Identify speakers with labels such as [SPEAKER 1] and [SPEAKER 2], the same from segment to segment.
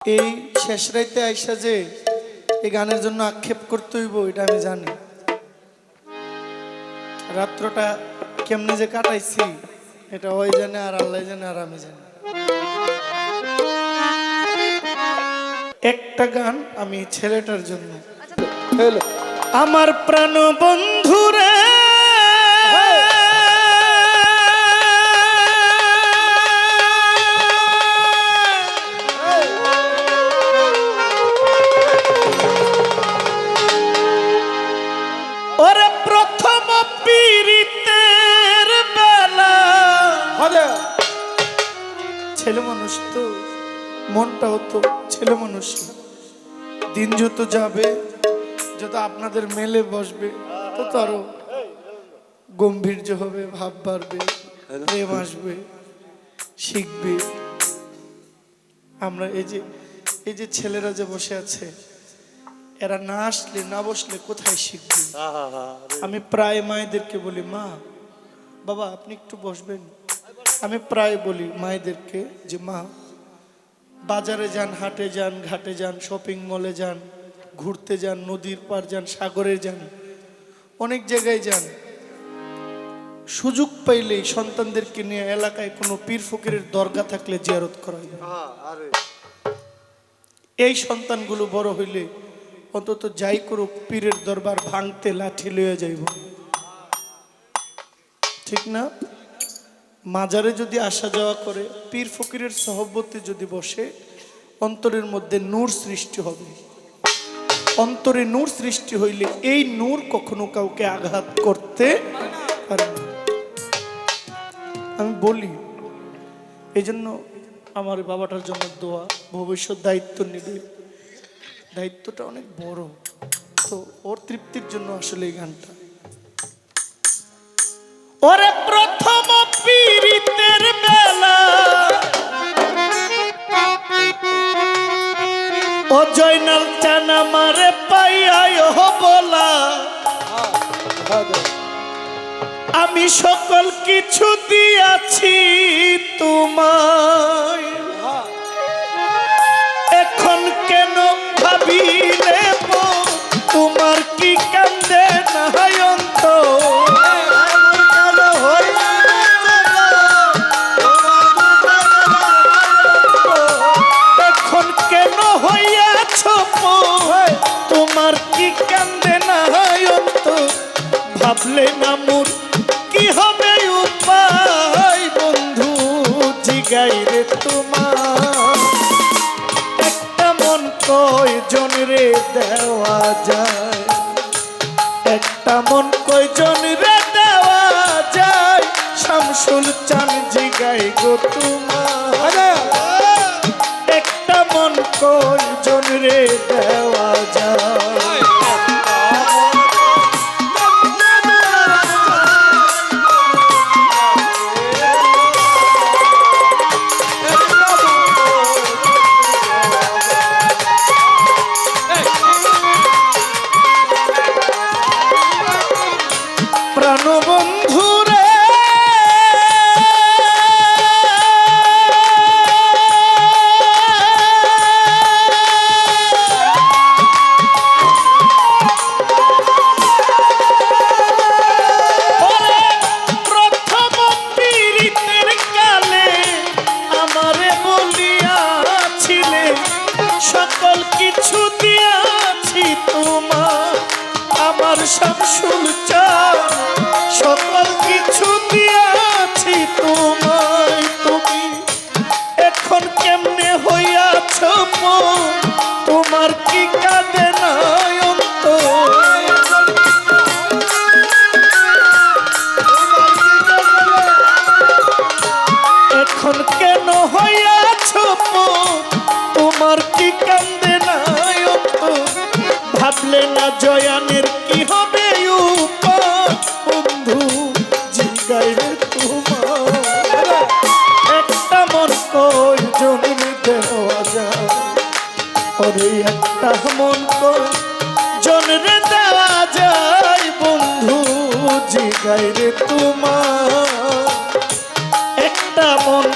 [SPEAKER 1] এই শেষ রাইতে আইসা যে এই গানের জন্য আক্ষেপ করতে হইব এটা আমি জানি। রাত্রটা কেমনে যে কাটাইছি এটা ওই জানে আর আল্লাহ জানে আর আমি জানি। একটা গান আমি ছেলেটার জন্য। আমার প্রাণ বন্ধুরে প্রথম পীড়িতের বেলা। ছেলে মানুষ তো মনটাও তো ছেলে মানুষ। দিন যত যাবে যত আপনাদের মেলে বসবে তত আরও গম্ভীর্য হবে ভাব বাড়বে প্রেম আসবে শিখবে। আমরা এই যে এই যে ছেলেরা যে বসে আছে এরা না আসলে না বসলে কোথায় শিখবে? আমি প্রায় মায়েদেরকে বলি মা বাবা আপনি একটু বসবেন। আমি প্রায় বলি মায়েদেরকে যে মা বাজারে যান হাটে যান ঘাটে যান শপিং মলে যান ঘুরতে যান নদীর পার যান সাগরে যান অনেক জায়গায় যান। সুযোগ পাইলেই সন্তানদেরকে নিয়ে এলাকায় কোনো পীর ফকিরের দরগা থাকলে জিয়ারত করা হয় এই সন্তানগুলো বড় হইলে অন্তত যাই করুক, পীরের দরবার ভাঙতে লাঠি লইয়া যাইব। ঠিক না? মাজারে যদি আসা যাওয়া করে, পীর ফকিরের সহবতে যদি বসে, অন্তরের মধ্যে নূর সৃষ্টি হবে। অন্তরে নূর সৃষ্টি হইলে এই নূর কখনো কাউকে আঘাত করতে পারে না। আমি বলি এই জন্য আমার বাবাটার জন্য দোয়া, ভবিষ্যৎ দায়িত্ব নেবে। দায়িত্বটা অনেক বড়। তো ওর তৃপ্তির জন্য আসলে এই গানটা। ওরে প্রথম পীড়িতের বেলা, ও জয়নাল চানা মারে পাইয়াই হো বলা। আমি সকল কিছু দিয়াছি তোমায়। ভাবলে না মোর কি হবে উপায় বন্ধু জিগাই রে তোমার? একটা মন কয়জন রে দেওয়া যায়? একটা মন কয়জন রে দেওয়া যায়? শামসুল চান জিগাই গো তোমার রে পীড়িতের কালে আমারে সকল কিছু দিয়াছি তোমার আমার শামসুল চান সকল কিছু তোমায় তুমি এখন কেমনে হইয়াছ? তোমার কি কাঁদে অন্ত এখন কেন হইয়াছ? তোমার কি কান্দে অন্ত ভাবলে না জয়ানের ওরে একটা মন জনরে দেওয়া যায় বন্ধু জিগাই রে তোমার। একটা মন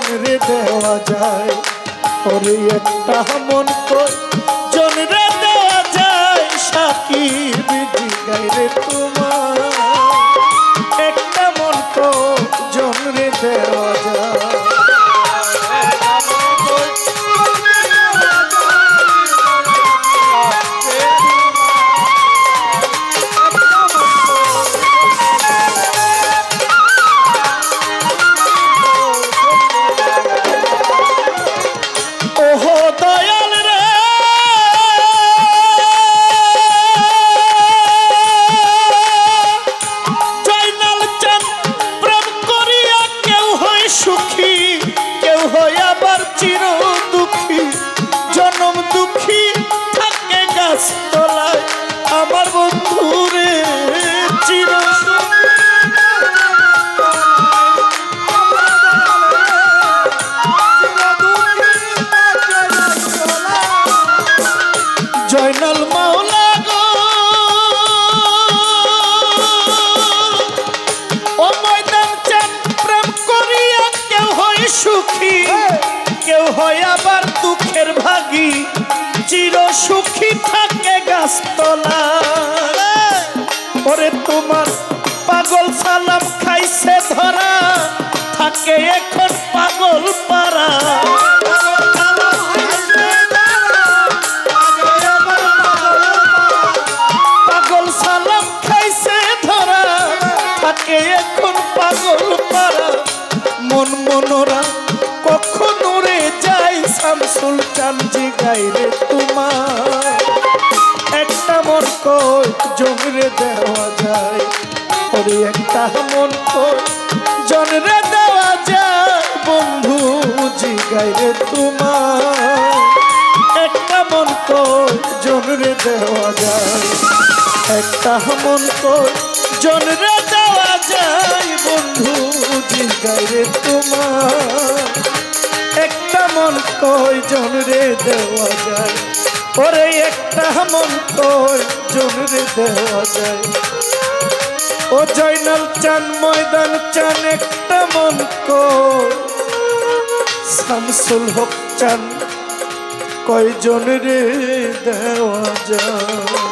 [SPEAKER 1] কই জনরে দেওয়া যায়। ওরে একটা মন কই জনরে দেওয়া যায়। সাকিব জিগাই রে সুখী। কেউ হয় আবার দুঃখের ভাগী। চির সুখী থাকে গাছতলা। ওরে তোমার পাগল সালাম খাইছে ধরা। থাকে এখন পাগল সালাম খাইছে ধরা। থাকে মন মনোরা কখনো রে যাই, শামসুল চান্দি গাইরে তোমার একটা মন কই জমরে দেওয়া যায়, ওরে একটা মন কই জনরে দেওয়া যায়, বন্ধু জিগাইরে তোমার একটা মন কই জনরে দেওয়া যায়, একটা মন কই জনরে দেওয়া যায়, বন্ধু জিগাইরে তোমার একটা মন কই জনরে দেওয়া যায়? ওরে একটা মন কই জনরে দেওয়া যায়? ও জয়নাল চান, ময়দান চান, একটা মন শামসুল হক চান, কয়জন রে দেওয়া যায়?